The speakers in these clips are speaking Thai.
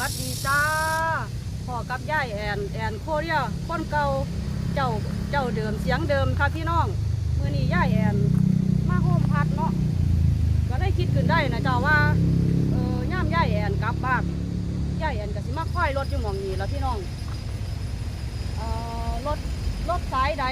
วัสดีจ้าพ่อกับย่ายแอนแอนโคเรียคนเก่าเจ้าเจ้าเดิมเสียงเดิมค่ะพี่น้องเมื่อนี้ย่ายแอนมาโฮมพัดเนาะก็ได้คิดขึ้นได้นะเจ้าว่าเออย่ามย่ายแอนกลับบ้านย่ายแอนก็สิมาค่อยรถอยู่หมองนี้แล้วพี่น้องเอ่อรถรถสายใด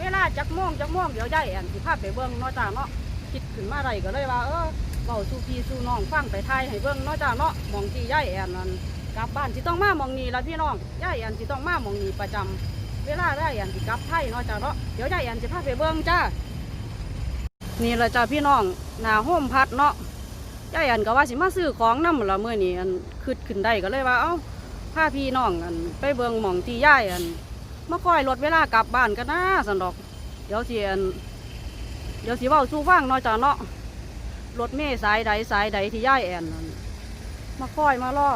เวลาจักม่วงจักม่วงเดี๋ยวย่ายแอนสิพาไปเบิ่งเนาะจ้าเนาะคิดขึ้นมาไรก็เลยว่าเออ เบาสู่พี่สู่น้องฟังไปไทยให้เบิ่งเนาะจ้าเนาะมองที่ย่ายแอนนั่นกลับบ้านสิต้องมามองนี้ละพี่น้องย่ายแอนสิต้องมามองนี้ประจำเวลาย่ายแอนสิกลับไทยเนาะจ้าเนาะเดี๋ยวย่ายแอนสิพาไปเบิ่งจ้านี่ละจ้าพี่น้องหน้าโฮมพัดเนาะย่ายแอนก็ว่าสิมาซื้อของนำละเมื้อนี้อันคิดขึ้นได้ก็เลยว่าเอ้าพาพี่น้องอันไปเบิ่งมองที่ย่ายอันมาคอยรถเวลากลับบ้านกันนะสันดอก เดี๋ยวสิอันเดี๋ยวสิเว้าสู่ฟังเนาะจ้าเนาะ รถเมย์สายใดสายใดที่ย่ายแอนนั่นมาค่อยมาล่อ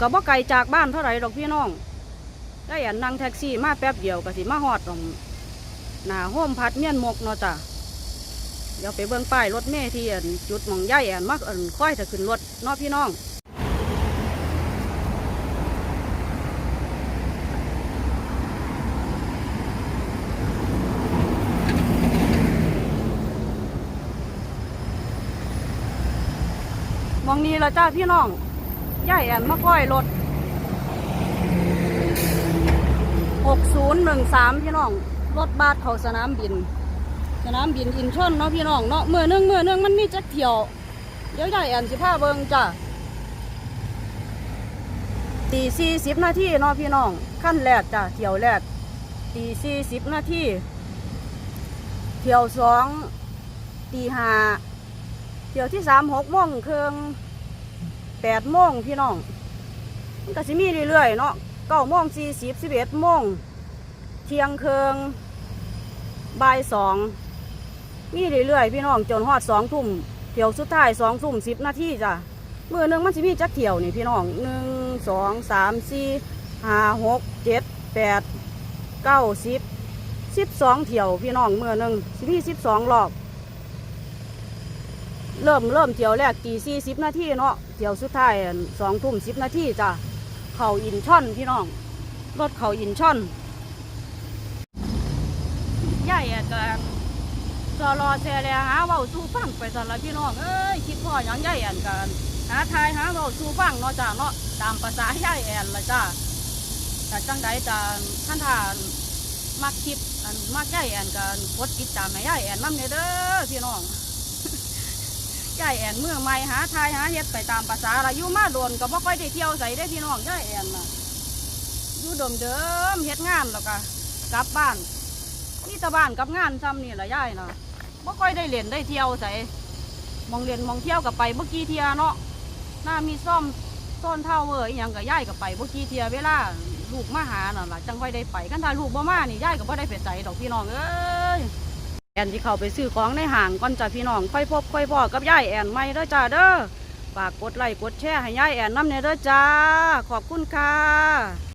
ก็บ่ไกลจากบ้านเท่าไหร่ดอกพี่น้องย่ายแอนนั่งแท็กซี่มาแป๊บเดียวก็สิมาฮอดตรงหน้าโฮมพัดเมียนมกเนาะจ้ะเดี๋ยวไปเบิ่งป้ายรถเมย์ที่อันจุดมองย่ายแอนมาอันค่อยถ้าขึ้นรถเนาะพี่น้อง มองนี้ละจ้าพี่น้องย่ายแอนมาค่อยรถหกศูนย์หนึ่งสามพี่น้อง รถบัสเขาสนามบิน สนามบินอินชอนเนาะพี่น้องเนาะเมื่อนึงเมื่อนึงมันมีจักเที่ยว เดี๋ยวย่ายแอนสิพาเบิงจ้าตีสี่สิบนาทีเนาะพี่น้อง ขั้นแรกจ้าเที่ยวแรกตีสี่สิบนาทีเที่ยวสองตีห้า เที่ยวที่สามหกโมงเครื่องแปดโมงพี่น้องมันก็สิมีเรื่อยๆเนาะเก้าโมงสี่สิบสิบเอ็ดโมงเที่ยงเครื่องบ่ายสองมีเรื่อยๆพี่น้องจนฮอดสองทุ่มเที่ยวสุดท้ายสองทุ่มสิบนาทีจ้ะมือหนึ่งมันสิมีจักเที่ยวนี่พี่น้องหนึ่งสองสามสี่ห้าหกเจ็ดแปดเก้าสิบสิบสองเที่ยวพี่น้องมือหนึ่งสิมีสิบสองรอบ เริ่มเริ่มเที่ยวแรกกี่สี่สิบนาทีเนาะเที่ยวสุดท้ายสองทุ่มสิบนาทีจ้ะเขาอินช่อนพี่น้องรถเขาอินช่อนย่ายอะกันจอรอแซแลหาเว้าสู้ฟังไปสันละพี่น้องเอ้ยคิดพ่อยังย่ายแอนกันหาทายหาเว้าสู้ฟังเนาะจ้ะเนาะตามภาษาย่ายแอนละจ้ะแต่จังใดจ้ะท่านทานมักคลิปอันมักย่ายแอนกันกดติดตามให้ย่ายแอนน้ำเนี่ยเด้อพี่น้อง ย่ายแอนเมืองใหม่หาทายหาเฮ็ดไปตามภาษาอายุมาโดนก็บ่ค่อยได้เที่ยวใส่ได้พี่น้องย่ายแอนน่ะอยู่เดิมเดิมเฮ็ดงานแล้วก็กลับบ้านนี่ตะบ้านกับงานซ้ำนี่แหละย่ายน่ะบ่ค่อยได้เล่นได้เที่ยวใส่มองเล่นมองเที่ยวกับไปเมื่อกี้เที่ยเนาะหน้ามีซ่อมซ่อนเท่าเวอร์อหยังกับย่ายกับไปเมื่อกี้เที่ยเวลาลูกมาหาน่ะล่ะจังค่อยได้ไปกันถ้าลูกบ่มานี่ย่ายก็บ่ได้ไปใส่ดอกพี่น้องเอ้ย แอนที่เข้าไปซื้อของในห้างก่อนจะพี่น้องค่อยพบค่อยพอกับยายแอนไม่เด้อจ้าเด้อฝากกดไลค์กดแชร์ให้ยายแอนน้ำเนเด้อจ้า ขอบคุณค่ะ